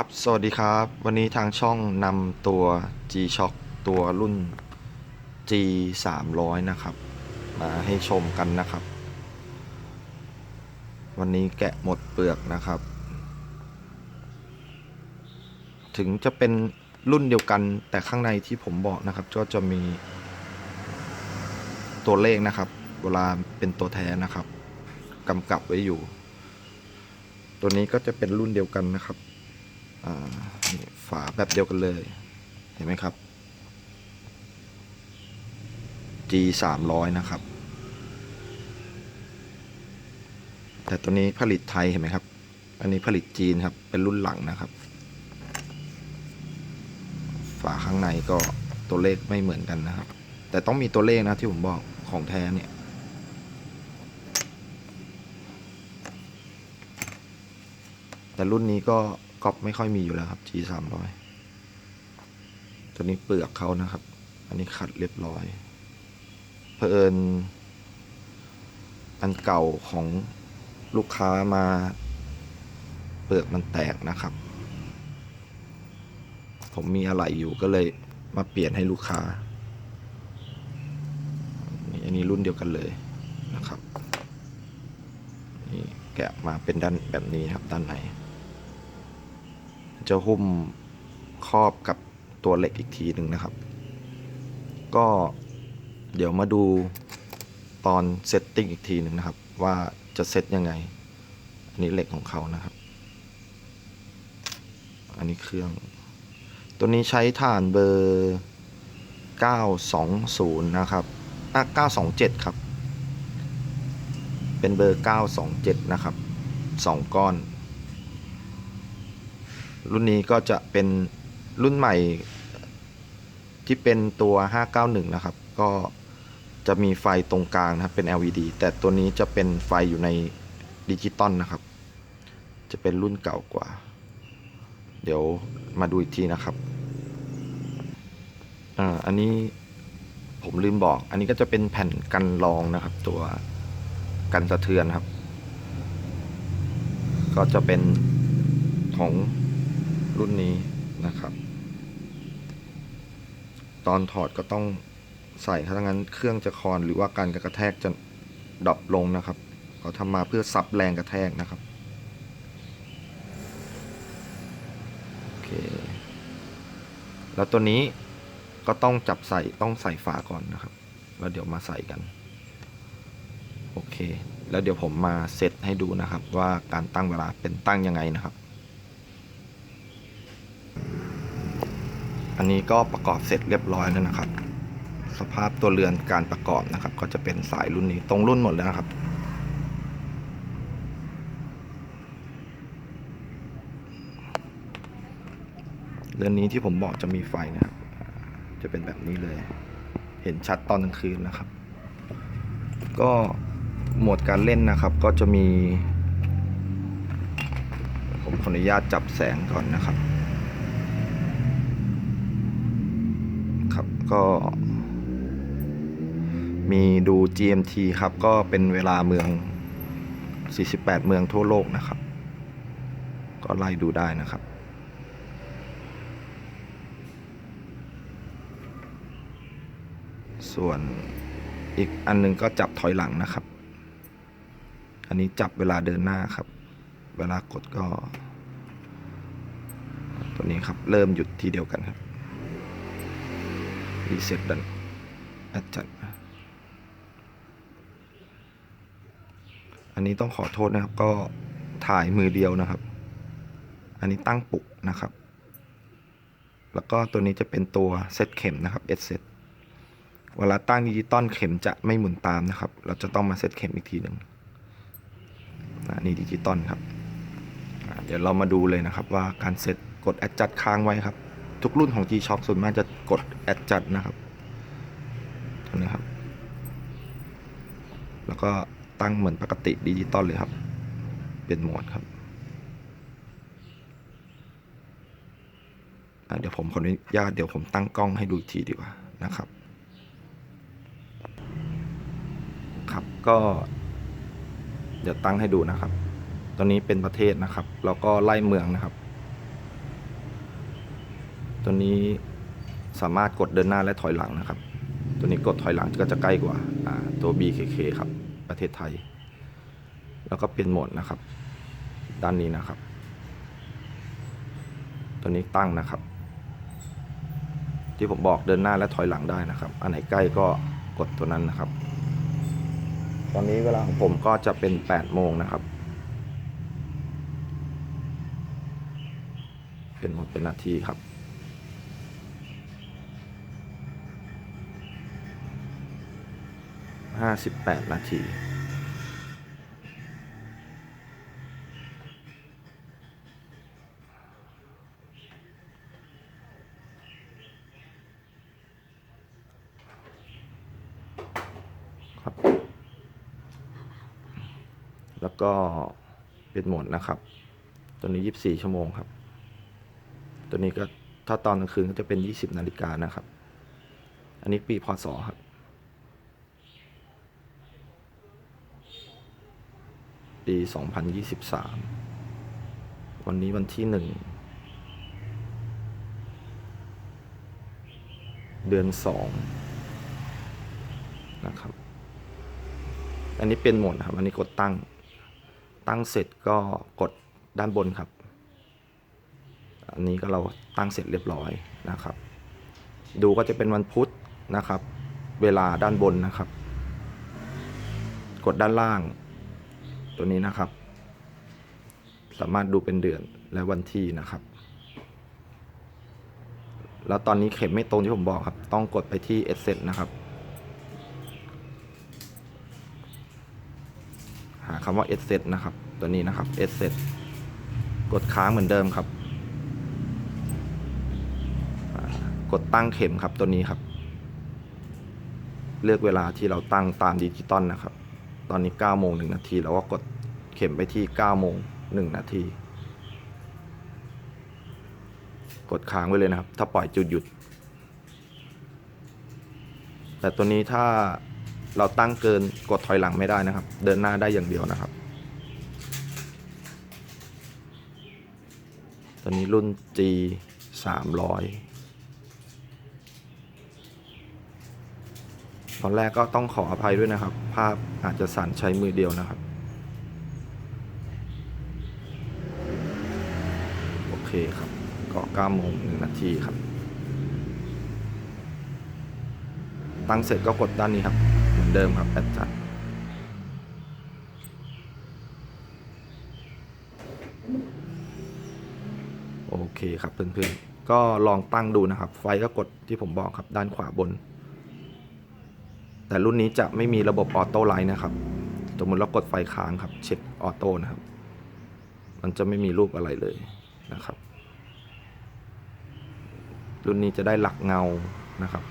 ครับ สวัสดีครับ วันนี้ทางช่องนำตัว G-Shock ตัวรุ่น G 3 0 0 นะครับ มาให้ชมกันนะครับ วันนี้แกะหมดเปลือกนะครับ ถึงจะเป็นรุ่นเดียวกันแต่ข้างในที่ผมบอกนะครับ ก็จะมีตัวเลขนะครับ เวลาเป็นตัวแท้นะครับกำกับไว้อยู่ ตัวนี้ก็จะเป็นรุ่นเดียวกันนะครับ ฝาแบบเดียวกันเลย เห็นไหมครับ G 3 0 0นะครับ แต่ตัวนี้ผลิตไทยเห็นไหมครับ อันนี้ผลิตจีนครับ เป็นรุ่นหลังนะครับ ฝาข้างในก็ตัวเลขไม่เหมือนกันนะครับ แต่ต้องมีตัวเลขนะที่ผมบอกของแท้เนี่ยแต่รุ่นนี้ก็ ก๊อปไม่ค่อยมีอยู่แล้วครับ G 3 0 0ตัวนี้เปลือกเขานะครับ อันนี้ขัดเรียบร้อยเผอิญอันเก่าของลูกค้ามาเปลือกมันแตกนะครับ ผมมีอะไรอยู่ก็เลยมาเปลี่ยนให้ลูกค้า อันนี้รุ่นเดียวกันเลยนะครับ นี่แกะมาเป็นด้านแบบนี้ครับด้านใน จะหุ้มครอบกับตัวเหล็กอีกทีหนึ่งนะครับ ก็เดี๋ยวมาดูตอนเซตติ้งอีกทีหนึ่งนะครับ ว่าจะเซตยังไง อันนี้เหล็กของเขานะครับ อันนี้เครื่อง ตัวนี้ใช้ฐานเบอร์ 920 นะครับอะ927 ครับ เป็นเบอร์ 927 นะครับ 2 ก้อน รุ่นนี้ก็จะเป็นรุ่นใหม่ที่เป็นตัว 591 นะครับ ก็จะมีไฟตรงกลางนะครับ เป็น LED แต่ตัวนี้จะเป็นไฟอยู่ในดิจิตอลนะครับ จะเป็นรุ่นเก่ากว่า เดี๋ยวมาดูอีกทีนะครับอ่าอันนี้ผมลืมบอก อันนี้ก็จะเป็นแผ่นกันรองนะครับ ตัวกันสะเทือนครับ ก็จะเป็นของ รุ่นนี้นะครับ ตอนถอดก็ต้องใส่ถ้างั้นเครื่องจะคลอนหรือว่าการกระแทกจะดรอปลงนะครับเขาทำมาเพื่อซับแรงกระแทกนะครับโอเคแล้วตัวนี้ก็ต้องจับใส่ต้องใส่ฝาก่อนนะครับ แล้วเดี๋ยวมาใส่กัน โอเค แล้วเดี๋ยวผมมาเซตให้ดูนะครับ ว่าการตั้งเวลาเป็นตั้งยังไงนะครับ อันนี้ก็ประกอบเสร็จเรียบร้อยแล้วนะครับ สภาพตัวเรือนการประกอบนะครับ ก็จะเป็นสายรุ่นนี้ตรงรุ่นหมดแล้วนะครับ เรือนนี้ที่ผมบอกจะมีไฟนะครับ จะเป็นแบบนี้เลย เห็นชัดตอนกลางคืนนะครับ ก็โหมดการเล่นนะครับ ก็จะมี ผมขออนุญาตจับแสงก่อนนะครับ ก็มีดู GMT ครับ ก็เป็นเวลาเมือง 48 เมืองทั่วโลกนะครับ ก็ไล่ดูได้นะครับ ส่วนอีกอันหนึงก็จับถอยหลังนะครับ อันนี้จับเวลาเดินหน้าครับ เวลากดก็ ตัวนี้ครับ เริ่มหยุดทีเดียวกันครับ รีเซ็ตดันอาจารย์อันนี้ต้องขอโทษนะครับ ก็ถ่ายมือเดียวนะครับ อันนี้ตั้งปุกนะครับ แล้วก็ตัวนี้จะเป็นตัวเซตเข็มนะครับ S เซตเวลาตั้งดิจิตอลเข็มจะไม่หมุนตามนะครับ เราจะต้องมาเซตเข็มอีกทีหนึ่งนนี้ดิจิตอลครับ เดี๋ยวเรามาดูเลยนะครับว่าการเซตกด adjust ค้างไว้ครับ ทุกรุ่นของ G-Shock ส่วนมากจะกด adjust นะครับตัวนี้ครับ แล้วก็ตั้งเหมือนปกติดิจิตอลเลยครับ เป็นโหมดครับเดี๋ยวผมขออนุญาตเดี๋ยวผมตั้งกล้องให้ดูทีดีกว่านะครับ ครับก็เดี๋ยวตั้งให้ดูนะครับ ตอนนี้เป็นประเทศนะครับ แล้วก็ไล่เมืองนะครับ ตัวนี้สามารถกดเดินหน้าและถอยหลังนะครับ ตัวนี้กดถอยหลังก็จะใกล้กว่าตัว BKK ครับ ประเทศไทย แล้วก็เปลี่ยนโหมดนะครับ ด้านนี้นะครับ ตัวนี้ตั้งนะครับ ที่ผมบอกเดินหน้าและถอยหลังได้นะครับ อันไหนใกล้ก็กดตัวนั้นนะครับ ตอนนี้เวลาของผมก็จะเป็น8โมงนะครับ เป็นหมดเป็นนาทีครับ ห้าสิบแปดนาทีครับแล้วก็เป็นโหมดนะครับ ตัวนี้ 24 ชั่วโมงครับ ตัวนี้ก็ถ้าตอนกลางคืนก็จะเป็น 20 นาฬิกานะครับ อันนี้ปีพศครับ ปี 2023 วันนี้วันที่หนึ่ง เดือนสองนะครับ อันนี้เป็นโหมดครับ อันนี้กดตั้ง ตั้งเสร็จก็กดด้านบนครับ อันนี้ก็เราตั้งเสร็จเรียบร้อยนะครับ ดูก็จะเป็นวันพุธนะครับ เวลาด้านบนนะครับ กดด้านล่าง ตัวนี้นะครับ สามารถดูเป็นเดือนและวันที่นะครับ แล้วตอนนี้เข็มไม่ตรงที่ผมบอกครับ ต้องกดไปที่ e s s e t นะครับ หาคำว่า e s s e t นะครับ ตัวนี้นะครับ e s s e t กดค้างเหมือนเดิมครับ กดตั้งเข็มครับตัวนี้ครับ เลือกเวลาที่เราตั้งตามดิจิตอลนะครับ ตอนนี้9โมง1นาทีเราก็กดเข็มไปที่9โมง1นาที กดค้างไว้เลยนะครับ ถ้าปล่อยจุดหยุด แต่ตัวนี้ถ้าเราตั้งเกินกดถอยหลังไม่ได้นะครับ เดินหน้าได้อย่างเดียวนะครับ ตัวนี้รุ่น G 300 ตอนแรกก็ต้องขออภัยด้วยนะครับ ภาพอาจจะสั่นใช้มือเดียวนะครับ โอเคครับ ก็9โมง1นาทีครับ ตั้งเสร็จก็กดด้านนี้ครับ เหมือนเดิมครับแอดจัดโอเคครับเพื่อนๆ ก็ลองตั้งดูนะครับ ไฟก็กดที่ผมบอกครับด้านขวาบน แต่รุ่นนี้จะไม่มีระบบออโต้ไลท์นะครับ สมมติเรากดไฟค้างครับ เช็คออโต้นะครับ มันจะไม่มีรูปอะไรเลยนะครับ รุ่นนี้จะได้หลักเงานะครับ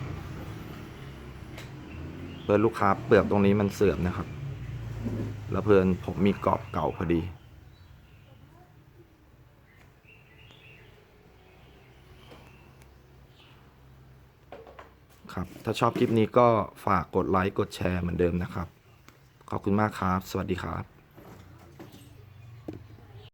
เพื่อลูกค้าเปลือกตรงนี้มันเสื่อมนะครับ แล้วเพื่อนผมมีกรอบเก่าพอดี ครับ ถ้าชอบคลิปนี้ก็ฝากกดไลค์ กดแชร์เหมือนเดิมนะครับ ขอบคุณมากครับ สวัสดีครับ